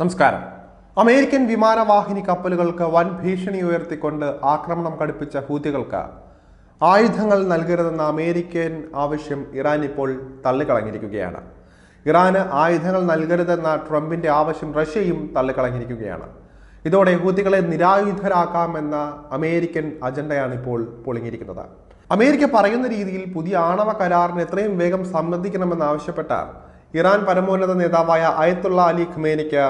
നമസ്കാരം. അമേരിക്കൻ വിമാനവാഹിനി കപ്പലുകൾക്ക് വൻ ഭീഷണി ഉയർത്തിക്കൊണ്ട് ആക്രമണം കടുപ്പിച്ച ഹൂതികൾക്ക് ആയുധങ്ങൾ നൽകരുതെന്ന അമേരിക്കൻ ആവശ്യം ഇറാൻ ഇപ്പോൾ തള്ളിക്കളഞ്ഞിരിക്കുകയാണ്. ഇറാന് ആയുധങ്ങൾ നൽകരുതെന്ന ട്രംപിന്റെ ആവശ്യം റഷ്യയും തള്ളിക്കളഞ്ഞിരിക്കുകയാണ്. ഇതോടെ ഹൂതികളെ നിരായുധരാക്കാമെന്ന അമേരിക്കൻ അജണ്ടയാണ് ഇപ്പോൾ പൊളിഞ്ഞിരിക്കുന്നത്. അമേരിക്ക പറയുന്ന രീതിയിൽ പുതിയ ആണവ കരാറിന് എത്രയും വേഗം സമ്മതിക്കണമെന്നാവശ്യപ്പെട്ട ഇറാൻ പരമോന്നത നേതാവായ അയത്തുള്ള അലി ഖമേനിക്ക്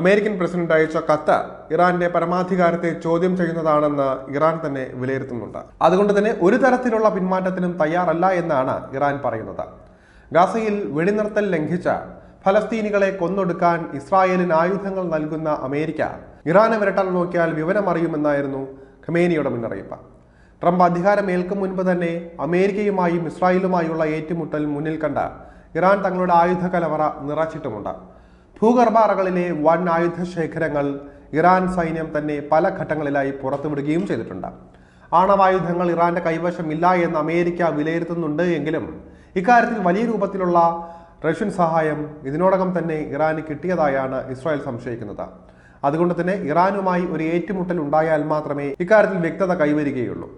അമേരിക്കൻ പ്രസിഡന്റ് അയച്ച കത്ത് ഇറാന്റെ പരമാധികാരത്തെ ചോദ്യം ചെയ്യുന്നതാണെന്ന് ഇറാൻ തന്നെ വിലയിരുത്തുന്നുണ്ട്. അതുകൊണ്ട് തന്നെ ഒരു തരത്തിലുള്ള പിന്മാറ്റത്തിനും തയ്യാറല്ല എന്നാണ് ഇറാൻ പറയുന്നത്. ഗാസയിൽ വെടിനിർത്തൽ ലംഘിച്ച ഫലസ്തീനികളെ കൊന്നൊടുക്കാൻ ഇസ്രായേലിന് ആയുധങ്ങൾ നൽകുന്ന അമേരിക്ക ഇറാനെ വിരട്ടാൻ നോക്കിയാൽ വിവരമറിയുമെന്നായിരുന്നു ഖമേനിയുടെ മുന്നറിയിപ്പ്. ട്രംപ് അധികാരമേൽക്കും മുൻപ് തന്നെ അമേരിക്കയുമായും ഇസ്രായേലുമായുള്ള ഏറ്റുമുട്ടൽ മുന്നിൽ കണ്ട ഇറാൻ തങ്ങളുടെ ആയുധ കലവറ നിറച്ചിട്ടുമുണ്ട്. ഭൂഗർഭാറകളിലെ വൻ ആയുധ ശേഖരങ്ങൾ ഇറാൻ സൈന്യം തന്നെ പല ഘട്ടങ്ങളിലായി പുറത്തുവിടുകയും ചെയ്തിട്ടുണ്ട്. ആണവായുധങ്ങൾ ഇറാന്റെ കൈവശമില്ല എന്ന് അമേരിക്ക വിലയിരുത്തുന്നുണ്ട് എങ്കിലും ഇക്കാര്യത്തിൽ വലിയ രൂപത്തിലുള്ള റഷ്യൻ സഹായം ഇതിനോടകം തന്നെ ഇറാന് കിട്ടിയതായാണ് ഇസ്രായേൽ സംശയിക്കുന്നത്. അതുകൊണ്ട് തന്നെ ഇറാനുമായി ഒരു ഏറ്റുമുട്ടൽ ഉണ്ടായാൽ മാത്രമേ ഇക്കാര്യത്തിൽ വ്യക്തത കൈവരികയുള്ളൂ.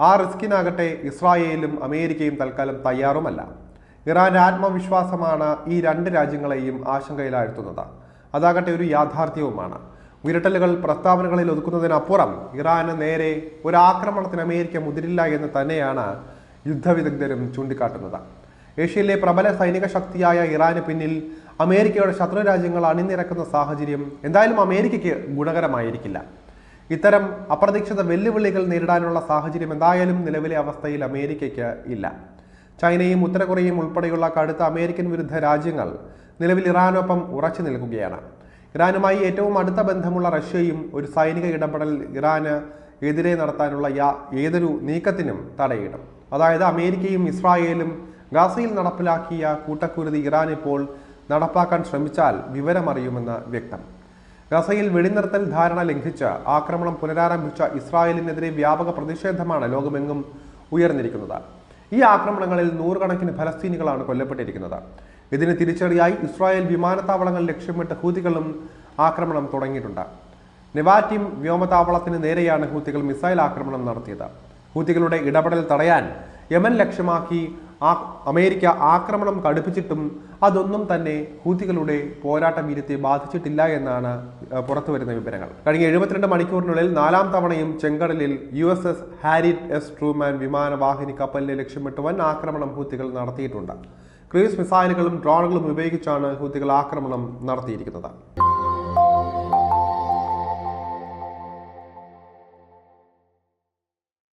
ആ റിസ്കിനാകട്ടെ ഇസ്രായേലും അമേരിക്കയും തൽക്കാലം തയ്യാറുമല്ല. ഇറാന്റെ ആത്മവിശ്വാസമാണ് ഈ രണ്ട് രാജ്യങ്ങളെയും ആശങ്കയിലാഴ്ത്തുന്നത്. അതാകട്ടെ ഒരു യാഥാർത്ഥ്യവുമാണ്. വിരട്ടലുകൾ പ്രസ്താവനകളിൽ ഒതുക്കുന്നതിനപ്പുറം ഇറാന് നേരെ ഒരു ആക്രമണത്തിന് അമേരിക്ക മുതിരില്ല എന്ന് തന്നെയാണ് യുദ്ധവിദഗ്ധരും ചൂണ്ടിക്കാട്ടുന്നത്. ഏഷ്യയിലെ പ്രബല സൈനിക ശക്തിയായ ഇറാന് പിന്നിൽ അമേരിക്കയുടെ ശത്രു രാജ്യങ്ങൾ അണിനിരക്കുന്ന സാഹചര്യം എന്തായാലും അമേരിക്കയ്ക്ക് ഗുണകരമായിരിക്കില്ല. ഇത്തരം അപ്രതീക്ഷിത വെല്ലുവിളികൾ നേരിടാനുള്ള സാഹചര്യം എന്തായാലും നിലവിലെ അവസ്ഥയിൽ അമേരിക്കയ്ക്ക് ഇല്ല. ചൈനയും ഉത്തര കൊറിയയും ഉൾപ്പെടെയുള്ള കടുത്ത അമേരിക്കൻ വിരുദ്ധ രാജ്യങ്ങൾ നിലവിൽ ഇറാനൊപ്പം ഉറച്ചു നിൽക്കുകയാണ്. ഇറാനുമായി ഏറ്റവും അടുത്ത ബന്ധമുള്ള റഷ്യയും ഒരു സൈനിക ഇടപെടൽ ഇറാന് എതിരെ നടത്താനുള്ള യാ ഏതൊരു നീക്കത്തിനും തടയിടും. അതായത് അമേരിക്കയും ഇസ്രായേലും ഗാസയിൽ നടപ്പിലാക്കിയ കൂട്ടക്കുരുതി ഇറാൻ ഇപ്പോൾ നടപ്പാക്കാൻ ശ്രമിച്ചാൽ വിവരമറിയുമെന്ന് വ്യക്തം. ഗസയിൽ വെടിനിർത്തൽ ധാരണ ലംഘിച്ച് ആക്രമണം പുനരാരംഭിച്ച ഇസ്രായേലിനെതിരെ വ്യാപക പ്രതിഷേധമാണ് ലോകമെങ്ങും ഉയർന്നിരിക്കുന്നത്. ഈ ആക്രമണങ്ങളിൽ നൂറുകണക്കിന് ഫലസ്തീനികളാണ് കൊല്ലപ്പെട്ടിരിക്കുന്നത്. ഇതിന് തിരിച്ചടിയായി ഇസ്രായേൽ വിമാനത്താവളങ്ങൾ ലക്ഷ്യമിട്ട് ഹൂതികളും ആക്രമണം തുടങ്ങിയിട്ടുണ്ട്. നെവാറ്റിം വ്യോമതാവളത്തിന് നേരെയാണ് ഹൂത്തികൾ മിസൈൽ ആക്രമണം നടത്തിയത്. ഹൂത്തികളുടെ ഇടപെടൽ തടയാൻ യമൻ ലക്ഷ്യമാക്കി ആ അമേരിക്ക ആക്രമണം കടുപ്പിച്ചിട്ടും അതൊന്നും തന്നെ ഹൂതികളുടെ പോരാട്ട വീര്യത്തെ ബാധിച്ചിട്ടില്ല എന്നാണ് പുറത്തു വരുന്ന വിവരങ്ങൾ. കഴിഞ്ഞ എഴുപത്തിരണ്ട് മണിക്കൂറിനുള്ളിൽ നാലാം തവണയും ചെങ്കടലിൽ U S S Harry S Truman വിമാനവാഹിനി കപ്പലിനെ ലക്ഷ്യമിട്ട് വൻ ആക്രമണം ഹൂത്തികൾ നടത്തിയിട്ടുണ്ട്. ക്രൂസ് മിസൈലുകളും ഡ്രോണുകളും ഉപയോഗിച്ചാണ് ഹൂത്തികൾ ആക്രമണം നടത്തിയിരിക്കുന്നത്.